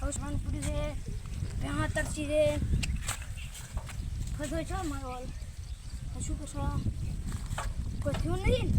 નથી થતું. તો નહીં થઈ ગયું નથી પણ વરસાદનું ઠર્યું પણ મારું ઓલ ચાલુ નહીં? થતું હવે સ્નાન પૂરી છે ભેહા તરસી છે ફસો છો. મારો ઓલ શું કરશો કોઈ થયું નથી ને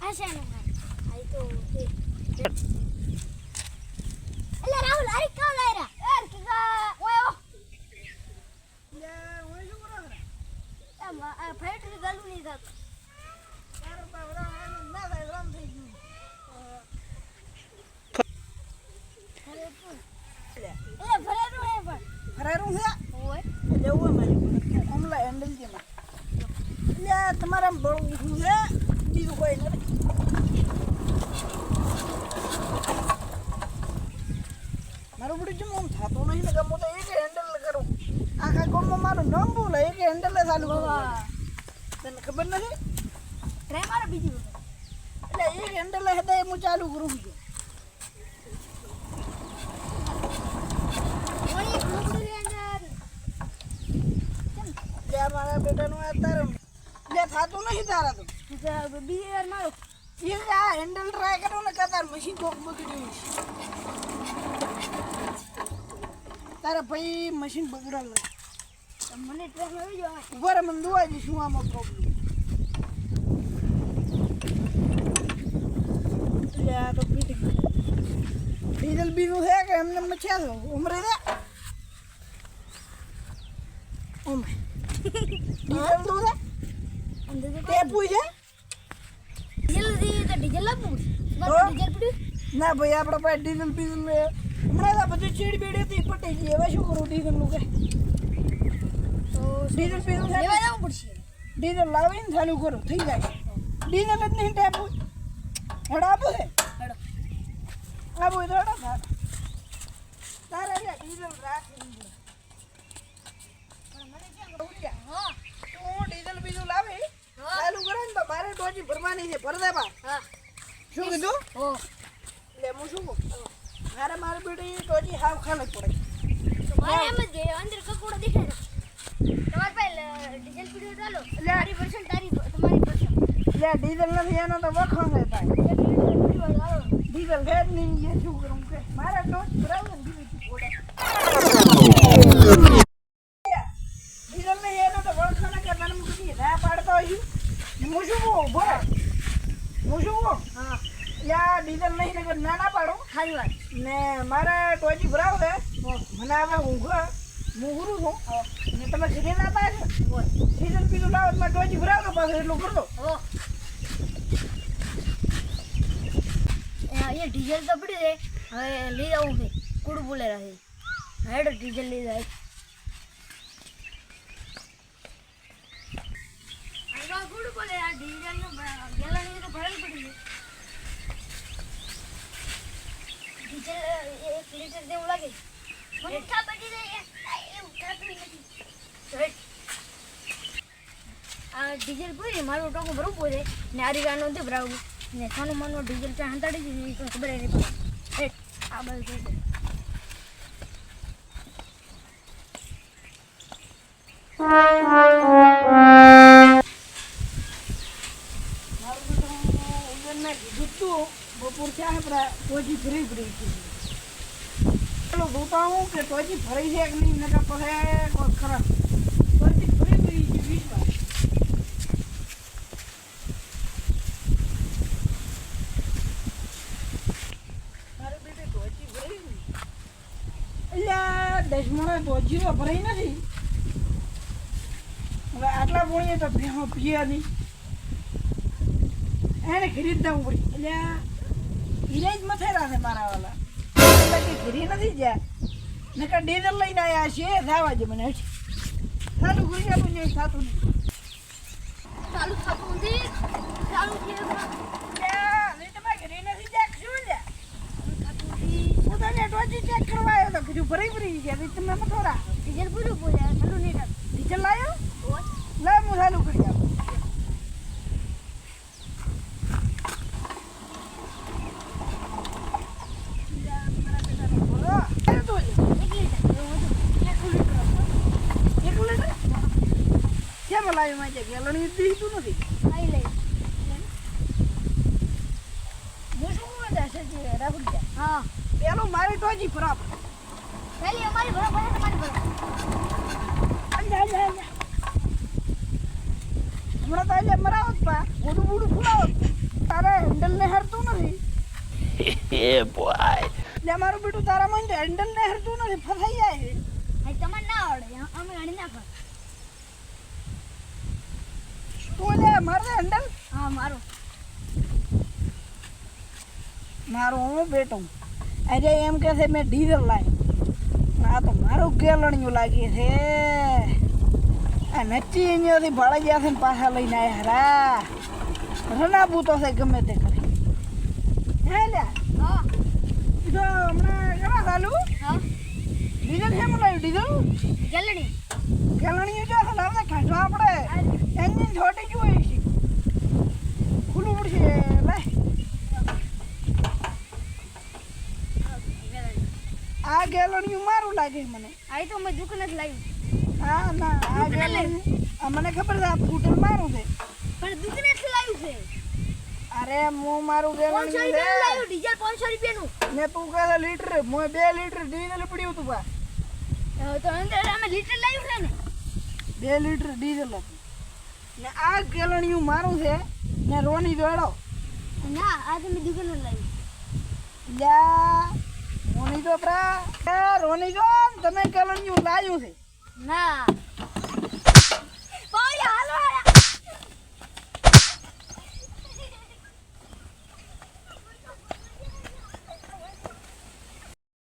આ છે ને આ તો અલે રાહુલ અરે કાવ લાયરા યાર કે ઓય ફાઈટ એટલે ભરેલું હે પણ. ફરારું છે? ઓય. અમારે હમલા હેન્ડલ જે એટલે આ તમારે બહુ છે? બીજું કોઈ નથી. મારું બધું જેમ આમ થતું નહીં ને હું તો એક હેન્ડલ કરું. આખા ગામમાં મારું નામ બોલે એક હેન્ડલ ચાલુ તને ખબર નથી? ટ્રાય મારે બીજી એટલે એક હેન્ડલ હતા એ હું ચાલુ કરું છું ઓય ઢોકળી અંદર એટલે આ મારા બેટાનું આ તારે. એટલે થતું નથી તારા તો. બીજી વાર મારો. એ આ હેન્ડલ ટ્રાય કરો ને કે તાર મશીન કોક બગડ્યું છે. તારા ભાઈ મશીન બગડેલું મને ટ્રેન આવી જવા ઊભા મને દુવા દે શું આમાં પ્રોબ્લેમ તો ડીઝલ બીનું છે કે એમને છે ઉમરે છે ઓમે ડીઝલ અંદર તો ટેપું છે ડીઝલ તો? ડીઝલ ના ભાઈ આપણા પાસે ડીઝલ પીઝલ હમણાં તો બધું ચીડ બીડ હતી પટી ગઈ. હવે શું કરું ડીઝલનું કે? તો ડીઝલ બીઝલ છે લેવા જવું પડશે? ડીઝલ લાવીને ચાલુ કરો થઈ જાય. ડીઝલ જ નહીં ટેપું હેડ આપું છે આપું તો હેડો તારે ડીઝલ રાખી. દીધું ડીઝલ બીજું લાવી? ચાલુ કરે ને તો મારે ટોચી ભરવાની છે ભર હા. શું કીધું? એટલે હું શું મારે મારે બેટી ટોચી હાવ ખાલી પડે. મારે એમ જ અંદર કકોડો દેખાય તમારી પાસે ડીઝલ પડ્યું ચાલો તારી પર્સન્ટ તારી તમારી પર્સન્ટ એટલે ડીઝલ નથી એનો તો વખણ થાય. ડીઝલ જ નહીં શું કરું કે મારે ટોચ ભરાવું ને બીજું પડે ડીઝલ નહીં એનો તો વખણ કે મને બધી ના પાડતો હોય હું શું કહું બોલ હું શું હા. એટલે ડીઝલ નહીં નગર ના ના પાડું. સારી વાત. ને મારે ટોચી ભરાવ છે. મને હવે ઊંઘ ગુરુ છું. ને તમે લાતા છે. સીઝન પીલું લાવો તો મારે ટોચી ભરાવ દો પાછું એટલું કરી દો ઓ એ ડીઝલ તો પડ્યું છે હવે લઈ જવું છે કુડ બોલે રહે. હેડ ડીઝલ લઈ જાય. આ ડીઝલ પૂરી મારું ટોકો ભરવું પડે. ને આ રીગાનો નથી ભરાવું. ને સોનું મનનું ડીઝલ ત્યાં હંતાડી દીધી તો ખબર નહીં પડે. આ બધું થઈ ના કીધું તું બપોર થયા આપણા ટોચી ભરી ભરી હતી પેલો જોતા હું કે ટોચી ભરાઈ છે કે નહીં? નકર પછી કોઈ ખરાબ ટોચી ભરી ભરી છે, વીસ વાર. બેટે ટોચી તો ભરાઈ નથી. હવે આટલા પોણીએ તો ભેહો પીયા નહીં. એને ખરીદવું પડી. એટલે હીરા જ મથેરા છે મારા વાલા એટલે કે ઘરી નથી જ્યાં નકર ડીઝલ લઈને આવ્યા છે જવા દે મને સારું કરી આપું જોઈએ થતું નહીં ચાલુ થતું નથી. ચાલુ થયું લાયો? નહીં હું સાલું નથી જ્યાં શું લ્યા થતું નથી હું તો બીજું ભરી ભરી ગયા તમે મથોરા ડીઝલ પૂરું પૂરે ચાલુ નહીં થાય ડીઝલ લાયો ઓય લે હું ચાલુ કરી આપું એક લીટર એવું હતું એક લીટર હતું. એક લીટર ગેલણી દીધું નથી. ખાઈ ખરાબ અમારી તમારી. હમણાં તો આજે મરાવત પા. બુડું બુડું ફુલાવત. તારે હેન્ડલ ને હરતું નથી. એ. લે મારું બેટું તારા મને હેન્ડલ ને હરતું નથી. ફસાઈ જાય તમારે ના આવડે અમે ગાડી ના ફર તું લે મારે હેન્ડલ હા મારો. મારું હું બેટું. અરે એમ કે છે મેં ડીઝલ લાવ્યું આ તો મારું ગેલણિયું લાગે છે. આ નચ્ચી અહીંયાથી ભાડા ગયા છે ને પાછા લઈને આવ્યા રા રનાબૂતો છે ગમે તે કરે. હે લ્યા હા. તો હમણાં કેવા ચાલુ? હા. ડીઝલ શેમાં લાવ્યું ડીઝલ? ગેલણી ગેલણી જો છે લાવને કાઢો આપણે એન્જિન છોટી ગયું હોય છે ખુલ્લું પડશે લે આ ગેલણિયું મારું લાગે મને. આઈ તો મેં દુકાન જ લાવ્યું. હા ના આ મને ખબર છે આ ફૂટર મારું છે. પણ દુકાન જ લાવ્યું છે. અરે હું મારું ગેલણિયું છે. ડીઝલ પાંચસો રૂપિયાનું. ને તું કહે લીટર મોય 2 લીટર ડીઝલ પડ્યું તું બા. તો અંદર અમે લીટર લાવ્યું છે ને. બે લીટર ડીઝલ હતું. ને આ ગેલણિયું મારું છે. ને રોની દોડો ના આ તો મેં દુકાન જ લાવ્યું. લ્યા રોની તો પ્રા રોની જો તમે ગેલણિયું લાયું છે. ના.